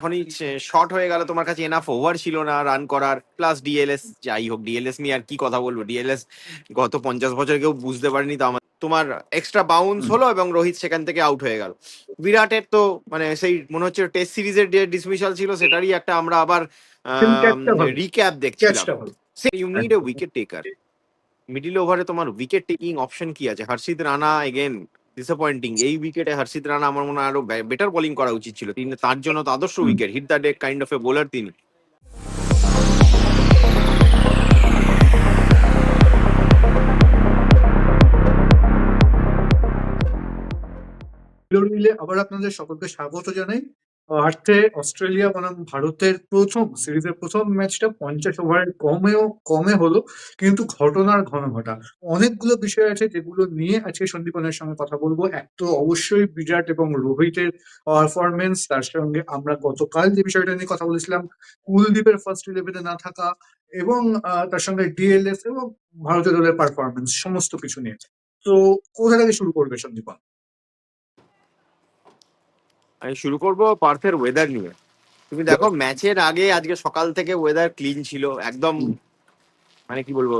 যখনই শর্ট হয়ে গেল তোমার কাছে এনাফ ওভার ছিল না রান করার প্লাস ডিএলএস যাই হোক ডিএলএস নিয়ে আর কি কথা বলব? ডিএলএস গত পঞ্চাশ বছর কেউ বুঝতে পারেনি তো আমার তোমার এক্সট্রা বাউন্স হলো এবং রোহিত সেখান থেকে আউট হয়ে গেল। বিরাটের তো মানে সেই মনে হচ্ছে টেস্ট সিরিজের যে ডিসমিশাল ছিল সেটারই একটা আমরা আবার রিক্যাপ দেখছিলাম। You need a wicket taker middle ওভারে তোমার উইকেট টেকিং অপশন কি আছে? হর্ষিত রানা এগেন ডিসঅ্যাপয়েন্টিং এই উইকেটে হর্ষিত রানা আমার মনে হয় আরও বেটার বোলিং করা উচিত ছিল। তিনি তার জন্য তো আদর্শ wicket hit the deck kind of a bowler তিনি। আবার আপনাদের সকলকে স্বাগত জানাই। আর্থে অস্ট্রেলিয়া বনাম ভারতের প্রথম, সিরিজের প্রথম ম্যাচটা পঞ্চাশ ওভারের কমেও, কমে হলো, কিন্তু ঘটনার ঘন ঘটা অনেকগুলো বিষয় আছে যেগুলো নিয়ে আজকে সন্দীপনের সঙ্গে কথা বলব। এক তো অবশ্যই বিরাট এবং রোহিতের পারফরমেন্স তার সঙ্গে আমরা গতকাল যে বিষয়টা নিয়ে কথা বলেছিলাম, কুলদীপের ফার্স্ট ইলেভেনে না থাকা এবং তার সঙ্গে ডিএলএস এবং ভারতীয় দলের পারফরমেন্স সমস্ত কিছু নিয়ে। তো কোথা থেকে শুরু করবে সন্দীপন আমি শুরু করব পার্থের ওয়েদার নিয়ে। তুমি দেখো ম্যাচের আগে আজকে সকাল থেকে ওয়েদার ক্লিন ছিল একদম মানে কি বলব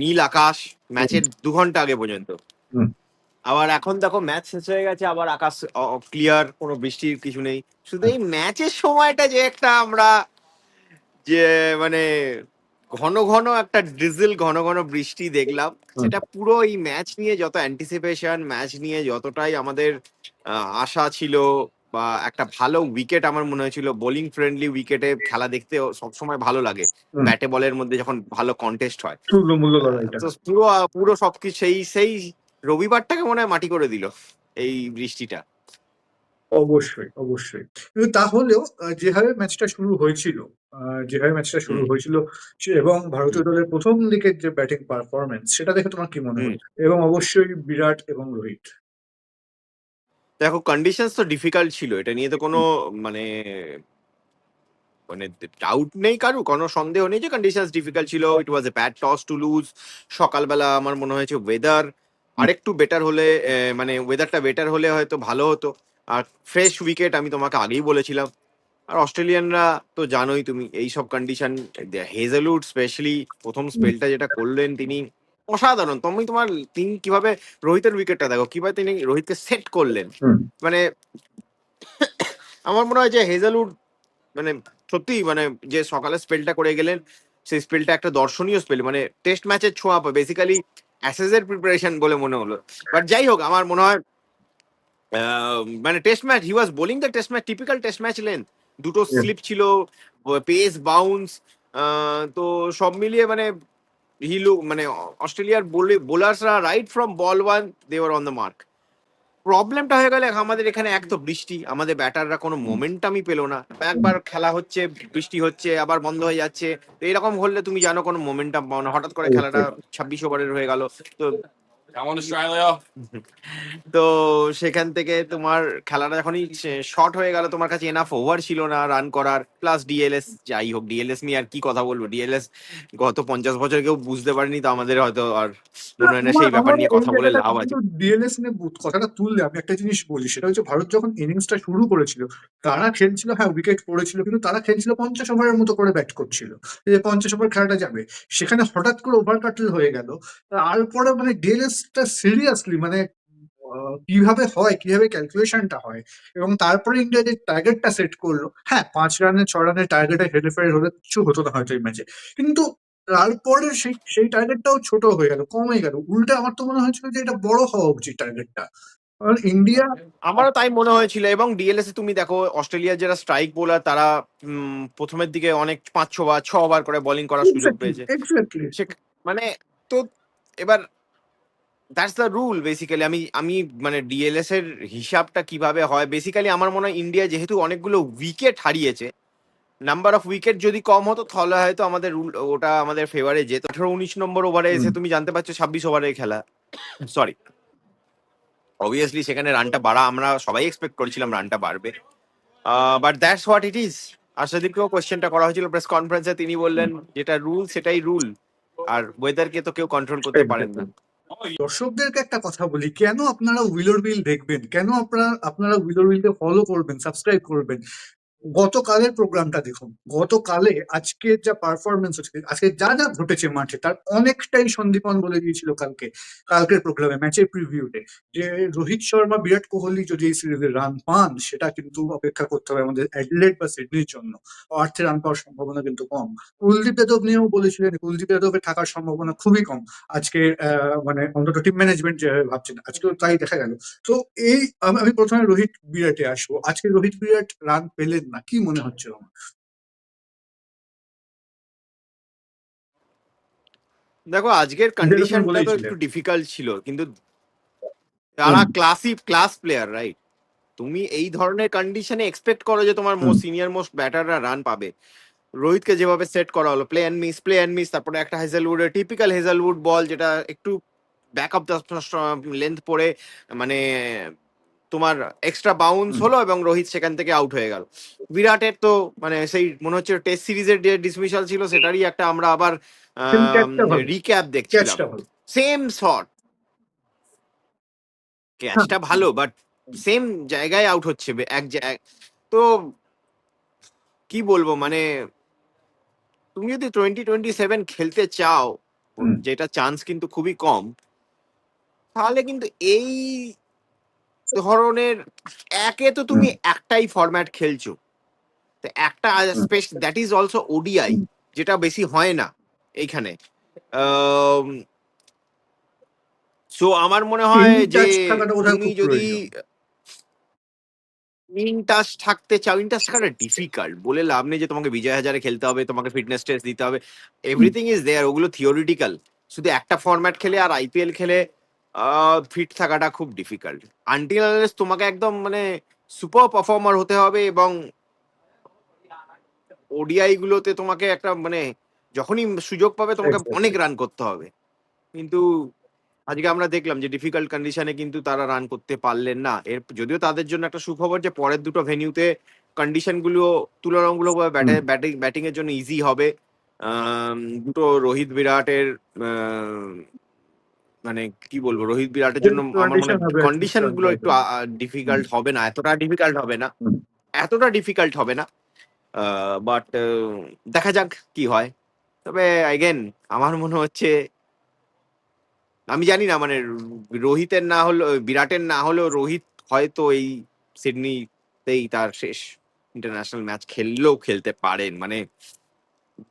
নীল আকাশ ম্যাচের দু ঘণ্টা আগে পর্যন্ত। আবার এখন দেখো ম্যাচ শেষ হয়ে গেছে আবার আকাশ ক্লিয়ার কোনো বৃষ্টির কিছু নেই। শুধু এই ম্যাচের সময়টা যে একটা আমরা যে মানে ঘন ঘন একটা ড্রিজল ঘন ঘন বৃষ্টি দেখলাম। সেটা পুরো এই ম্যাচ নিয়ে যত অ্যান্টিসিপেশন ম্যাচ নিয়ে যতটাই আমাদের আশা ছিল বা একটা ভালো উইকেট আমার মনে হয়েছিল বোলিং ফ্রেন্ডলি উইকেটে খেলা দেখতে সবসময় ভালো লাগে। ব্যাটে বলের মধ্যে যখন ভালো কন্টেস্ট হয়। পুরো পুরো সবকিছু সেই সেই রবিবারটাকে মনে হয় মাটি করে দিল এই বৃষ্টিটা। অবশ্যই অবশ্যই। কিন্তু তাহলেও আহ, যেভাবে ম্যাচটা শুরু হয়েছিল আহ, যেভাবে ম্যাচটা শুরু হুম। হয়েছিল সে- এবং ভারতীয় দলের প্রথম দিকের যে ব্যাটিং পারফরমেন্স সেটা দেখে তোমার কি মনে হুম। হলো এবং অবশ্যই বিরাট এবং রোহিত। দেখো কন্ডিশনস তো ডিফিকাল্ট ছিল এটা নিয়ে তো কোনো মানে মানে ডাউট নেই কারু কোনো সন্দেহ নেই যে কন্ডিশনস ডিফিকাল্ট ছিল it was a bad toss to lose সকালবেলা আমার মনে হয়েছে ওয়েদার আরেকটু বেটার হলে আহ, মানে ওয়েদারটা বেটার হলে হয়তো ভালো হতো। আর ফ্রেশ উইকেট আমি তোমাকে আগেই বলেছিলাম। আর অস্ট্রেলিয়ানরা তো জানোই তুমি এই সব কন্ডিশন হেজেলউড স্পেশালি প্রথম স্পেলটা যেটা করলেন তিনি অসাধারণ। তুমি তোমার তিনি কীভাবে রোহিতের উইকেটটা দেখো কীভাবে তিনি রোহিতকে সেট করলেন। মানে আমার মনে হয় যে হেজেলউড মানে সত্যি মানে যে সকালে স্পেলটা করে গেলেন সেই স্পেলটা একটা দর্শনীয় স্পেল মানে টেস্ট ম্যাচের ছোঁয়া বেসিক্যালি অ্যাসেসের প্রিপারেশন বলে মনে হলো। বাট যাই হোক আমার মনে হয় মানে test match he was bowling the test match typical test match length দুটো স্লিপ ছিল পেস বাউন্স তো সব মিলিয়ে মানে হি লুক মানে অস্ট্রেলিয়ার বোলার্সরা রাইট ফ্রম বল ওয়ান দেওয়ার অন দ্য মার্ক প্রবলেমটা হয়ে গেলে আমাদের এখানে এক তো বৃষ্টি আমাদের ব্যাটাররা কোনো মোমেন্টামই পেল না। একবার খেলা হচ্ছে বৃষ্টি হচ্ছে আবার বন্ধ হয়ে যাচ্ছে তো এরকম হলে তুমি জানো কোনো মোমেন্টাম পাও না। হঠাৎ করে খেলাটা ছাব্বিশ ওভারের হয়ে গেল তো তো সেখান থেকে তোমার খেলাটা যখনই শর্ট হয়ে গেল। তোমার কাছে এনাফ ওভার ছিল না রান করার। প্লাস ডিএলএস যাই হোক ডিএলএস নিয়ে আর কি কথা বলব? ডিএলএস গত পঞ্চাশ বছর কেউ বুঝতে পারেনি তো আমাদের হয়তো আর মনে না সেই ব্যাপার নিয়ে কথা বলে লাভ আছে। ডিএলএস নিয়ে বুথ- কথাটা তুললে। আমি একটা জিনিস বলি সেটা হচ্ছে ভারত যখন ইনিংসটা শুরু করেছিল তারা খেলছিল হ্যাঁ উইকেট পড়েছিল কিন্তু তারা খেলছিল পঞ্চাশ ওভারের মতো করে ব্যাট করছিল। যে পঞ্চাশ ওভার খেলাটা যাবে সেখানে হঠাৎ করে ওভার কাটল হয়ে গেল। তারপরে মানে ডিএলএসটা সিরিয়াসলি মানে কীভাবে হয় কীভাবে ক্যালকুলেশনটা হয়? এবং তারপরে ইন্ডিয়া যে টার্গেটটা সেট করল। হ্যাঁ পাঁচ রানে ছ রানের টার্গেটে হেরেফের হলে কিছু হতো না হয়তো এই ম্যাচে কিন্তু তারপরে সেই সেই টার্গেটটাও ছোট হয়ে গেল কমে গেল। উল্টে আমার তো মনে হয়েছিল যে এটা বড় হওয়া উচিত টার্গেটটা ইন্ডিয়া আমারও তাই মনে হয়েছিল এবং ডিএলএস তুমি দেখো অস্ট্রেলিয়ার যারা স্ট্রাইক বোলার তারা উম, প্রথমের দিকে অনেক পাঁচ ছ বার ছ ওভার করে বোলিং করার সুযোগ পেয়েছে। মানে তো এবার দ্যাটস দ্য রুল বেসিক্যালি আমি আমি মানে ডিএলএস এর হিসাবটা কীভাবে হয়? বেসিক্যালি আমার মনে হয় ইন্ডিয়া যেহেতু অনেকগুলো উইকেট হারিয়েছে নাম্বার অফ উইকেট যদি কম হতো তাহলে হয়তো আমাদের রুল ওটা আমাদের ফেভারে যেত। আঠারো উনিশ নম্বর ওভারে এসে তুমি জানতে পারছ ছাব্বিশ ওভারের খেলা। সরি অবভিয়াসলি সেখানে রানটা বাড়া আমরা সবাই এক্সপেক্ট করেছিলাম রানটা বাড়বে। But that's what it is আশাদীপকেও কোয়েশ্চেনটা করা হয়েছিল প্রেস কনফারেন্সে তিনি বললেন যেটা রুল সেটাই রুল আর ওয়েদারকে তো কেউ কন্ট্রোল করতে পারেন না। দর্শকদেরকে একটা কথা বলি, কেন আপনারা উইলোর বিল দেখবেন? কেন আপনারা আপনারা উইলোর বিলকে ফলো করবেন সাবস্ক্রাইব করবেন? গতকালের প্রোগ্রামটা দেখুন। গতকালে আজকের যা পারফরমেন্স হচ্ছে, আজকে যা যা ঘটেছে মাঠে, তার অনেকটাই সন্দীপন বলে দিয়েছিল কালকে। কালকের প্রোগ্রামে ম্যাচের প্রিভিউতে যে রোহিত শর্মা, বিরাট কোহলি যদি এই সিরিজে রান পান, সেটা কিন্তু অপেক্ষা করতে হবে আমাদের অ্যাডলেট বা সিডনির জন্য। অর্থে রান পাওয়ার সম্ভাবনা কিন্তু কম। কুলদীপ যাদব নিয়েও বলেছিলেন, কুলদীপ যাদবের থাকার সম্ভাবনা খুবই কম। আজকে মানে অন্তত টিম ম্যানেজমেন্ট যেভাবে ভাবছেন, আজকেও তাই দেখা গেল। তো এই, আমি প্রথমে রোহিত বিরাটে আসব। আজকে রোহিত বিরাট রান পেলেন না কি মনে হচ্ছে দেখো আজকের কন্ডিশনটা তো একটু ডিফিকাল্ট ছিল কিন্তু তারা ক্লাসি ক্লাস প্লেয়ার রাইট তুমি এই ধরনের কন্ডিশনে এক্সপেক্ট করো যে তোমার মোস্ট সিনিয়র মোস্ট ব্যাটাররা রান পাবে। রোহিতকে যেভাবে সেট করা হলো play and miss play and miss তারপরে একটা হেজেলউডের টিপিক্যাল হেজেলউড বল যেটা একটু ব্যাক অফ দ্য লেন্থ পড়ে মানে তোমার এক্সট্রা বাউন্স হলো এবং রোহিত সেখান থেকে আউট হয়ে গেল। বিরাটের তো মানে সেই মনে হচ্ছে টেস্ট সিরিজের যে ডিসমিশাল ছিল সেটারই একটা আমরা আবার। রিক্যাপ দেখছিলাম। সেম শট ক্যাচটা ভালো বাট সেম জায়গায় আউট হচ্ছে এক তো কি বলব মানে তুমি যদি টোয়েন্টি টোয়েন্টি সেভেন খেলতে চাও যেটা চান্স কিন্তু খুবই কম তাহলে কিন্তু এই ধরনের একে তো তুমি একটাই ফরম্যাট খেলছো। তো একটা space that is also ODI যেটা বেশি হয় না এইখানে। সো আমার মনে হয় যে তুমি যদি। ইন টাচ থাকতে চাও ইন টাচ থাকাটা ডিফিকাল্ট বলে লাভ নেই যে তোমাকে বিজয় হাজারে খেলতে হবে তোমাকে ফিটনেস টেস্ট দিতে হবে। এভরিথিং ইজ দেয়ার ওগুলো থিওরিটিক্যাল শুধু একটা ফরম্যাট খেলে আর আইপিএল খেলে ফিট থাকাটা খুব ডিফিকাল্ট আনটিল তোমাকে একদম মানে সুপার পারফর্মার হতে হবে এবং ওডিআই গুলোতে তোমাকে একটা মানে যখনই সুযোগ পাবে তোমাকে অনেক রান করতে হবে। কিন্তু আজকে আমরা দেখলাম যে ডিফিকাল্ট কন্ডিশনে কিন্তু তারা রান করতে পারলেন না। এর যদিও তাদের জন্য একটা সুখবর যে পরের দুটো ভেনিউতে কন্ডিশনগুলো তুলনামূলক ব্যাটিং ব্যাটিং এর জন্য ইজি হবে। দুটো রোহিত বিরাটের মানে কি বলব রোহিত বিরাটের জন্য আমার মনে কন্ডিশনগুলো একটু ডিফিকাল্ট হবে না এতটা ডিফিকাল্ট হবে না। এতটা ডিফিকাল্ট হবে না। বাট দেখা যাক কি হয়। তবে অ্যাগেন আমার মনে হচ্ছে আমি জানি না মানে রোহিতের না হলো বিরাটের না হলেও রোহিত হয়তো এই সিডনিতেই তার শেষ ইন্টারন্যাশনাল ম্যাচ খেললেও খেলতে পারেন। মানে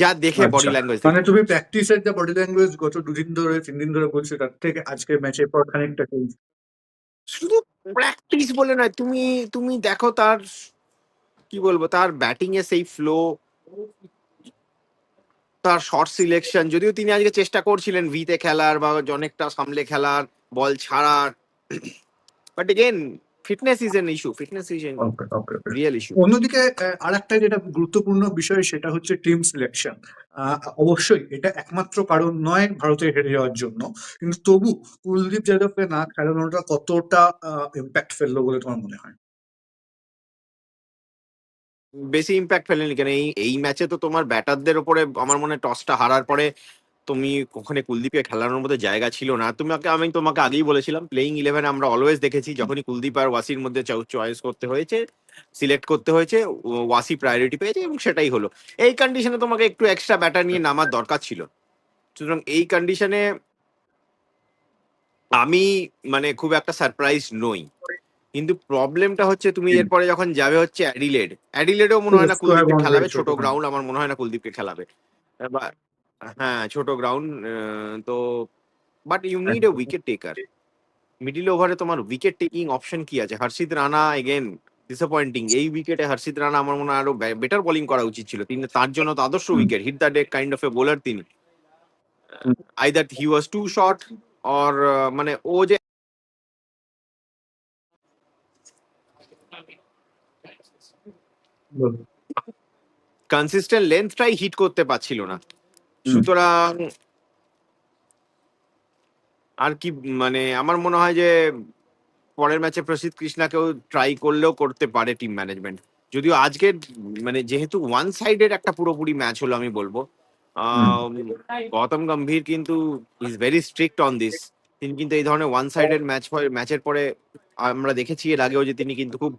যা দেখে বডি আচ্ছা, ল্যাঙ্গুয়েজ মানে তুমি প্র্যাকটিসের যা বডি ল্যাঙ্গুয়েজ গত দুদিন ধরে তিন দিন ধরে বলছো তার থেকে আজকে ম্যাচের পর খানিকটা change। শুধু প্র্যাকটিস বলে নয় তুমি তুমি দেখো তার কি বলব তার ব্যাটিং এ সেই ফ্লো তার শর্ট সিলেকশন যদিও তিনি আজকে চেষ্টা করছিলেন ভিতে খেলার বা অনেকটা সামলে খেলার বল ছাড়ার। But again fitness is an issue fitness is an. Real issue অন্যদিকে আর একটা যেটা গুরুত্বপূর্ণ বিষয় সেটা হচ্ছে টিম সিলেকশন অবশ্যই এটা একমাত্র কারণ নয় ভারতের হেরে যাওয়ার জন্য। কিন্তু তবু কুলদীপ যাদবকে না খেলানোটা কতটা ইম্প্যাক্ট ফেলল বলে তোমার মনে হয়? বেশি ইম্প্যাক্ট ফেলেনি কেন? এই এই ম্যাচে তো তোমার ব্যাটারদের ওপরে আমার মনে হয় টসটা হারার পরে তুমি ওখানে কুলদীপকে খেলানোর মতো জায়গা ছিল না। তোমাকে আমি তোমাকে আগেই বলেছিলাম প্লেইং ইলেভেন আমরা অলওয়েজ দেখেছি যখনই কুলদীপ আর ওয়াসির মধ্যে চয়েস করতে হয়েছে সিলেক্ট করতে হয়েছে ওয়াসি প্রায়োরিটি পেয়েছে এবং সেটাই হলো। এই কন্ডিশনে তোমাকে একটু এক্সট্রা ব্যাটার নিয়ে নামার দরকার ছিল। সুতরাং এই কন্ডিশনে আমি মানে খুব একটা সারপ্রাইজ নই। কিন্তু প্রবলেমটা হচ্ছে তুমি এরপরে যখন যাবে হচ্ছে অ্যাডিলেড অ্যাডিলেডেও মনে হয় না কুলদীপকে খেলাবে ছোট গ্রাউন্ড আমার মনে হয় না কুলদীপকে খেলাবে। হ্যাঁ ছোট গ্রাউন্ড তো but you need a wicket taker middle ওভারে তোমার উইকেট টেকিং অপশন কি আছে? হর্ষিত রানা এগেন ডিসঅ্যাপয়েন্টিং এই উইকেটে হর্ষিত রানা আমার মনে হয় আরও বেটার বোলিং করা উচিত ছিল। তিনি তার জন্য তো আদর্শ wicket hit the deck kind of a bowler তিনি। Either he was too short or মানে ও যে। কনসিস্টেন্ট লেন্থটাই হিট করতে পারছিল না। সুতরাং আর কি মানে আমার মনে হয় যে পরের ম্যাচে প্রসিদ্ধ কৃষ্ণাকেও ট্রাই করলেও করতে পারে টিম ম্যানেজমেন্ট যদিও আজকের মানে যেহেতু ওয়ান সাইডেড একটা পুরোপুরি ম্যাচ হলো আমি বলব গৌতম গম্ভীর কিন্তু is very strict on this তিনি কিন্তু এই ধরনের ওয়ান সাইডেড ম্যাচ ম্যাচের পরে আমরা দেখেছি এর আগেও যে তিনি কিন্তু খুব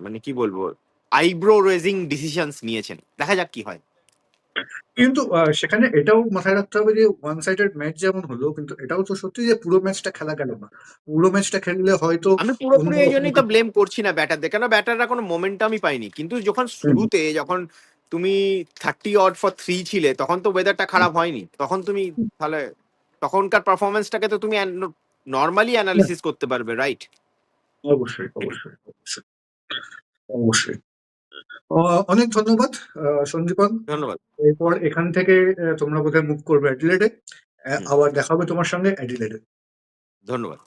মানে কি বলব আইব্রো রেজিং ডিসিশনস নিয়েছেন। দেখা যাক কি হয়। কিন্তু সেখানে এটাও মাথায় রাখতে হবে যে ওয়ান সাইডেড ম্যাচ যেমন হলো কিন্তু এটাও তো সত্যি যে পুরো ম্যাচটা খেলা গেল না। পুরো ম্যাচটা খেললে হয়তো আমি পুরোপুরি এই জন্যই তো ব্লেম করছি না ব্যাটারদের কেন ব্যাটাররা কোনো মোমেন্টামই পায়নি। কিন্তু যখন শুরুতে যখন তুমি থার্টি অড ফর থ্রি ছিলে তখন তো ওয়েদারটা খারাপ হয়নি। তখন তুমি তাহলে তখনকার পারফরমেন্সটাকে তো তুমি নর্মালি অ্যানালিসিস করতে পারবে রাইট অবশ্যই অবশ্যই। অবশ্যই। অনেক ধন্যবাদ সঞ্জীবন। ধন্যবাদ। এরপর এখান থেকে তোমরা বোধহয় মুভ করবে অ্যাডিলেডে আবার দেখাবে তোমার সঙ্গে অ্যাডিলেডে ধন্যবাদ।